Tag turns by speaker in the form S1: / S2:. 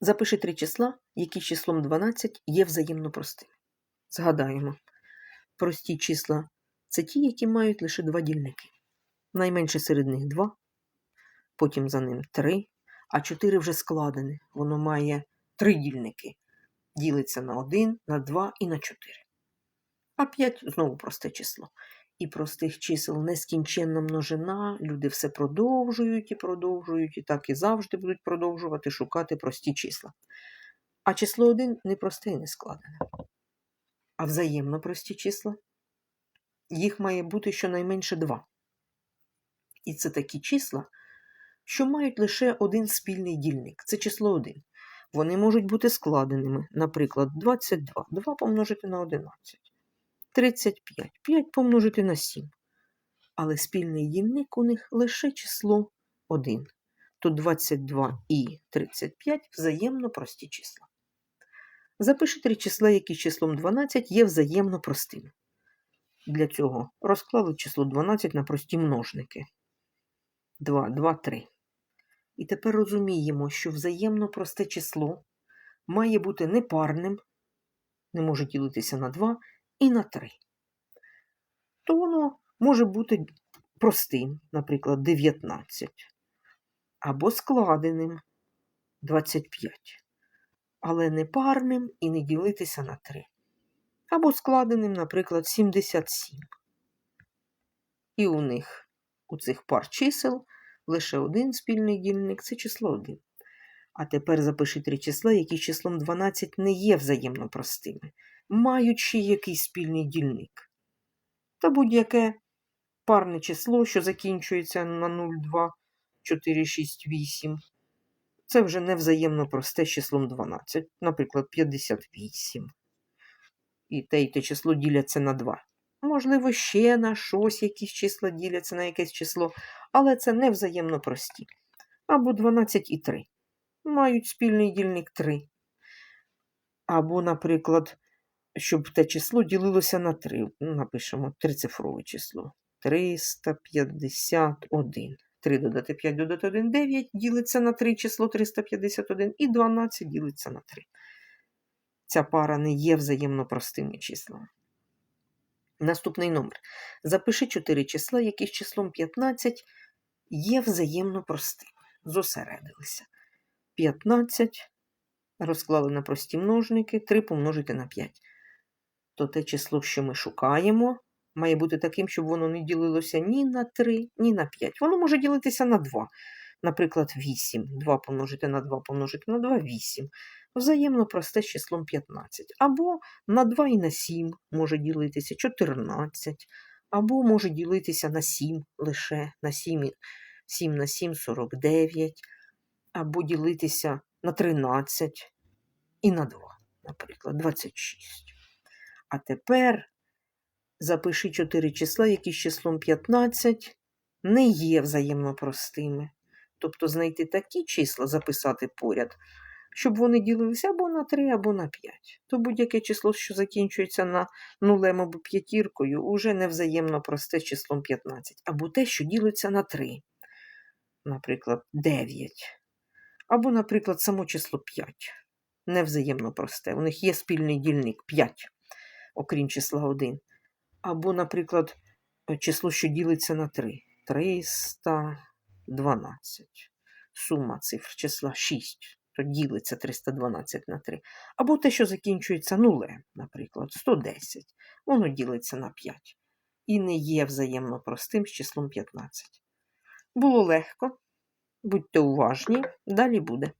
S1: Запиши три числа, які числом 12 є взаємно простими. Згадаємо, прості числа це ті, які мають лише два дільники. Найменше серед них 2, потім за ним 3, а 4 вже складене. Воно має три дільники. Ділиться на 1, на 2 і на 4. А 5 знову просте число. І простих чисел нескінченна множина, люди все продовжують і продовжують, і так і завжди будуть продовжувати шукати прості числа. А число 1 не просте і не складене. А взаємно прості числа їх має бути щонайменше 2. І це такі числа, що мають лише один спільний дільник це число 1. Вони можуть бути складеними, наприклад, 22, 2 помножити на 11. 35, 5 помножити на 7. Але спільний дільник у них лише число 1. То 22 і 35 взаємно прості числа. Запиши три числа, які числом 12 є взаємно простими. Для цього розклали число 12 на прості множники. 2, 2, 3. І тепер розуміємо, що взаємно просте число має бути непарним, не може ділитися на 2 і на 3. То воно може бути простим, наприклад, 19, або складеним 25, але не парним і не ділитися на 3. Або складеним, наприклад, 77. І у них, у цих пар чисел, лише один спільний дільник це число 1. А тепер запиши три числа, які числом 12 не є взаємно простими ще якийсь спільний дільник. Та будь-яке парне число, що закінчується на 0, 2, 4, 6, 8. Це вже не взаємно просте з числом 12, наприклад, 58. І те і те число діляться на 2. Можливо, ще на щось якісь числа діляться на якесь число, але це не взаємно прості. Або 12 і 3. Мають спільний дільник 3. Або, наприклад, щоб те число ділилося на 3. Ну, Напишемо трицифрове число. 351. 3 додати 5 додати 1 9 ділиться на 3 число 351 і 12 ділиться на 3. Ця пара не є взаємно простими числами. Наступний номер. Запиши 4 числа, які з числом 15 є взаємно простими. Зосередилися. 15 розклали на прості множники, 3 помножити на 5 то те число, що ми шукаємо, має бути таким, щоб воно не ділилося ні на 3, ні на 5. Воно може ділитися на 2. Наприклад, 8. 2 помножити на 2 помножити на 2 8. Взаємно просте з числом 15. Або на 2 і на 7 може ділитися 14. Або може ділитися на 7 лише на 7, 7 на 7 49. Або ділитися на 13 і на 2, наприклад, 26. А тепер запиши 4 числа, які з числом 15 не є взаємно простими. Тобто знайти такі числа, записати поряд, щоб вони ділилися або на 3, або на 5. То будь-яке число, що закінчується на нулем або п'ятіркою, уже не взаємно просте з числом 15. Або те, що ділиться на 3, наприклад, 9. Або, наприклад, само число 5. Невзаємно просте. У них є спільний дільник 5 окрім числа 1. Або, наприклад, число, що ділиться на 3. 312. Сума цифр числа 6. То ділиться 312 на 3. Або те, що закінчується нулем, наприклад, 110. Воно ділиться на 5. І не є взаємно простим з числом 15. Було легко. Будьте уважні, далі буде.